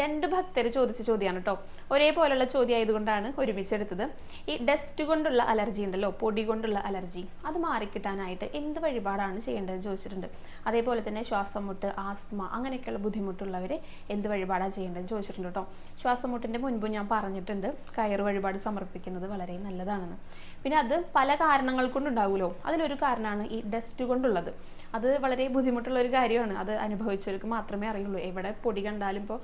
രണ്ട് ഭക്തർ ചോദിച്ച ചോദ്യമാണ് കേട്ടോ ഒരേപോലെയുള്ള ചോദ്യം ആയതുകൊണ്ടാണ് ഒരുമിച്ചെടുത്തത്. ഈ ഡസ്റ്റ് കൊണ്ടുള്ള അലർജി ഉണ്ടല്ലോ പൊടി കൊണ്ടുള്ള അലർജി അത് മാറിക്കിട്ടാനായിട്ട് എന്ത് വഴിപാടാണ് ചെയ്യേണ്ടതെന്ന് ചോദിച്ചിട്ടുണ്ട്. അതേപോലെ തന്നെ ശ്വാസം മുട്ട് ആസ്മ അങ്ങനെയൊക്കെയുള്ള ബുദ്ധിമുട്ടുള്ളവർ എന്ത് വഴിപാടാണ് ചെയ്യേണ്ടതെന്ന് ചോദിച്ചിട്ടുണ്ട് കേട്ടോ ശ്വാസം മുട്ടിന്റെ മുൻപ് ഞാൻ പറഞ്ഞിട്ടുണ്ട് കയറ് വഴിപാട് സമർപ്പിക്കുന്നത് വളരെ നല്ലതാണെന്ന്. പിന്നെ അത് പല കാരണങ്ങൾ കൊണ്ടുണ്ടാവുമല്ലോ. അതിലൊരു കാരണമാണ് ഈ ഡസ്റ്റ് കൊണ്ടുള്ളത്. അത് വളരെ ബുദ്ധിമുട്ടുള്ള ഒരു കാര്യമാണ്. അത് അനുഭവിച്ചവർക്ക് മാത്രമേ അറിയുള്ളൂ. എവിടെ പൊടി കണ്ടാലും ഇപ്പോൾ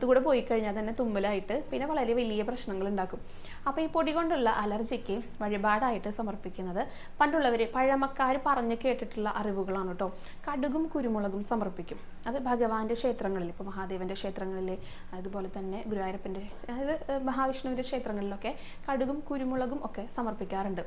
അടുത്തുകൂടെ പോയി കഴിഞ്ഞാൽ തന്നെ തുമ്മലായിട്ട് പിന്നെ വളരെ വലിയ പ്രശ്നങ്ങൾ ഉണ്ടാക്കും. അപ്പോൾ ഈ പൊടി കൊണ്ടുള്ള അലർജിക്ക് വഴിപാടായിട്ട് സമർപ്പിക്കുന്നത് പണ്ടുള്ളവർ പഴമക്കാർ പറഞ്ഞു കേട്ടിട്ടുള്ള അറിവുകളാണ് കേട്ടോ കടുകും കുരുമുളകും സമർപ്പിക്കും. അത് ഭഗവാന്റെ ക്ഷേത്രങ്ങളിൽ ഇപ്പോൾ മഹാദേവന്റെ ക്ഷേത്രങ്ങളിൽ അതുപോലെ തന്നെ ഗുരുവായൂരപ്പന്റെ അതായത് മഹാവിഷ്ണുവിന്റെ ക്ഷേത്രങ്ങളിലൊക്കെ കടുകും കുരുമുളകും ഒക്കെ സമർപ്പിക്കാറുണ്ട്.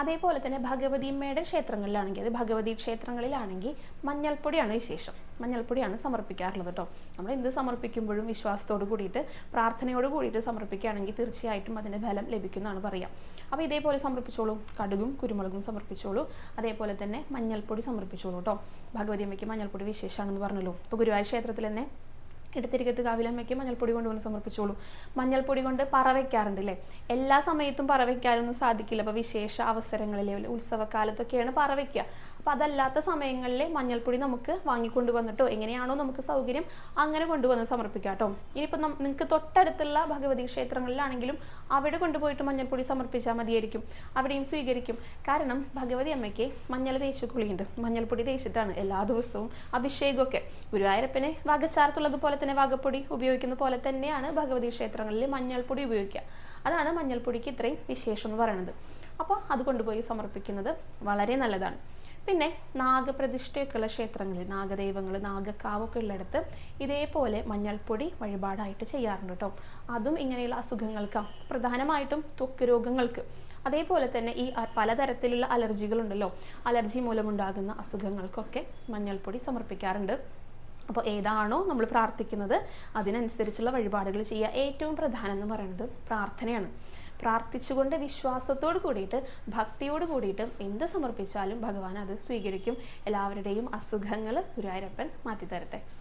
അതേപോലെ തന്നെ ഭഗവതിയമ്മയുടെ ക്ഷേത്രങ്ങളിലാണെങ്കിൽ അത് ഭഗവതി ക്ഷേത്രങ്ങളിലാണെങ്കിൽ മഞ്ഞൾപ്പൊടിയാണ് വിശേഷം. മഞ്ഞൾപ്പൊടിയാണ് സമർപ്പിക്കാറുള്ളത് കേട്ടോ നമ്മൾ എന്ത് സമർപ്പിക്കുമ്പോഴും വിശ്വാസത്തോട് കൂടിയിട്ട് പ്രാർത്ഥനയോട് കൂടിയിട്ട് സമർപ്പിക്കുകയാണെങ്കിൽ തീർച്ചയായിട്ടും അതിന്റെ ഫലം ലഭിക്കുന്നതാണ് പറയാം. അപ്പോൾ ഇതേപോലെ സമർപ്പിച്ചോളൂ. കടുകും കുരുമുളകും സമർപ്പിച്ചോളൂ. അതേപോലെ തന്നെ മഞ്ഞൾപ്പൊടി സമർപ്പിച്ചോളൂ കേട്ടോ ഭഗവതി അമ്മയ്ക്ക് മഞ്ഞൾപ്പൊടി വിശേഷമാണെന്ന് പറഞ്ഞല്ലോ. ഇപ്പോൾ ഗുരുവായൂർ ക്ഷേത്രത്തിൽ തന്നെ എടുത്തിരിക്കത്ത് കാവിലമ്മയ്ക്ക് മഞ്ഞൾപ്പൊടി കൊണ്ടുവന്ന് സമർപ്പിച്ചോളൂ. മഞ്ഞൾപ്പൊടി കൊണ്ട് പറ വയ്ക്കാറുണ്ട് അല്ലേ എല്ലാ സമയത്തും പറ വയ്ക്കാനൊന്നും സാധിക്കില്ല. അപ്പോൾ വിശേഷ അവസരങ്ങളിലെ ഉത്സവകാലത്തൊക്കെയാണ് പറ വയ്ക്കുക അപ്പോൾ അതല്ലാത്ത സമയങ്ങളിൽ മഞ്ഞൾപ്പൊടി നമുക്ക് വാങ്ങിക്കൊണ്ട് വന്നിട്ടോ എങ്ങനെയാണോ നമുക്ക് സൗകര്യം അങ്ങനെ കൊണ്ടുവന്ന് സമർപ്പിക്കാം കേട്ടോ. ഇനിയിപ്പോൾ നിങ്ങൾക്ക് തൊട്ടടുത്തുള്ള ഭഗവതി ക്ഷേത്രങ്ങളിലാണെങ്കിലും അവിടെ കൊണ്ടുപോയിട്ട് മഞ്ഞൾപ്പൊടി സമർപ്പിച്ചാൽ മതിയായിരിക്കും. അവിടെയും സ്വീകരിക്കും. കാരണം ഭഗവതി അമ്മയ്ക്ക് മഞ്ഞൾ തേച്ച് കുളിയുണ്ട്. മഞ്ഞൾപ്പൊടി തേച്ചിട്ടാണ് എല്ലാ ദിവസവും അഭിഷേകമൊക്കെ. ഗുരുവായൂരപ്പനെ വകച്ചാർത്തുള്ളത് പോലെ തന്നെ വകപ്പൊടി ഉപയോഗിക്കുന്ന പോലെ തന്നെയാണ് ഭഗവതി ക്ഷേത്രങ്ങളിൽ മഞ്ഞൾപ്പൊടി ഉപയോഗിക്കുക. അതാണ് മഞ്ഞൾപ്പൊടിക്ക് ഇത്രയും വിശേഷം എന്ന് പറയുന്നത്. അപ്പോൾ അത് കൊണ്ടുപോയി സമർപ്പിക്കുന്നത് വളരെ നല്ലതാണ്. പിന്നെ നാഗപ്രതിഷ്ഠയൊക്കെയുള്ള ക്ഷേത്രങ്ങളിൽ നാഗദൈവങ്ങൾ നാഗക്കാവൊക്കെ ഉള്ളിടത്ത് ഇതേപോലെ മഞ്ഞൾപ്പൊടി വഴിപാടായിട്ട് ചെയ്യാറുണ്ട് കേട്ടോ. അതും ഇങ്ങനെയുള്ള അസുഖങ്ങൾക്ക്. പ്രധാനമായിട്ടും ത്വക്ക് രോഗങ്ങൾക്ക്. അതേപോലെ തന്നെ ഈ പലതരത്തിലുള്ള അലർജികളുണ്ടല്ലോ. അലർജി മൂലമുണ്ടാകുന്ന അസുഖങ്ങൾക്കൊക്കെ മഞ്ഞൾപ്പൊടി സമർപ്പിക്കാറുണ്ട്. അപ്പോൾ ഏതാണോ നമ്മൾ പ്രാർത്ഥിക്കുന്നത് അതിനനുസരിച്ചുള്ള വഴിപാടുകൾ ചെയ്യുക. ഏറ്റവും പ്രധാനം എന്ന് പറയുന്നത് പ്രാർത്ഥനയാണ്. പ്രാർത്ഥിച്ചുകൊണ്ട് വിശ്വാസത്തോട് കൂടിയിട്ട് ഭക്തിയോട് കൂടിയിട്ട് എന്ത് സമർപ്പിച്ചാലും ഭഗവാൻ അത് സ്വീകരിക്കും. എല്ലാവരുടെയും അസുഖങ്ങൾ ഗുരുവായൂരപ്പൻ മാറ്റിത്തരട്ടെ.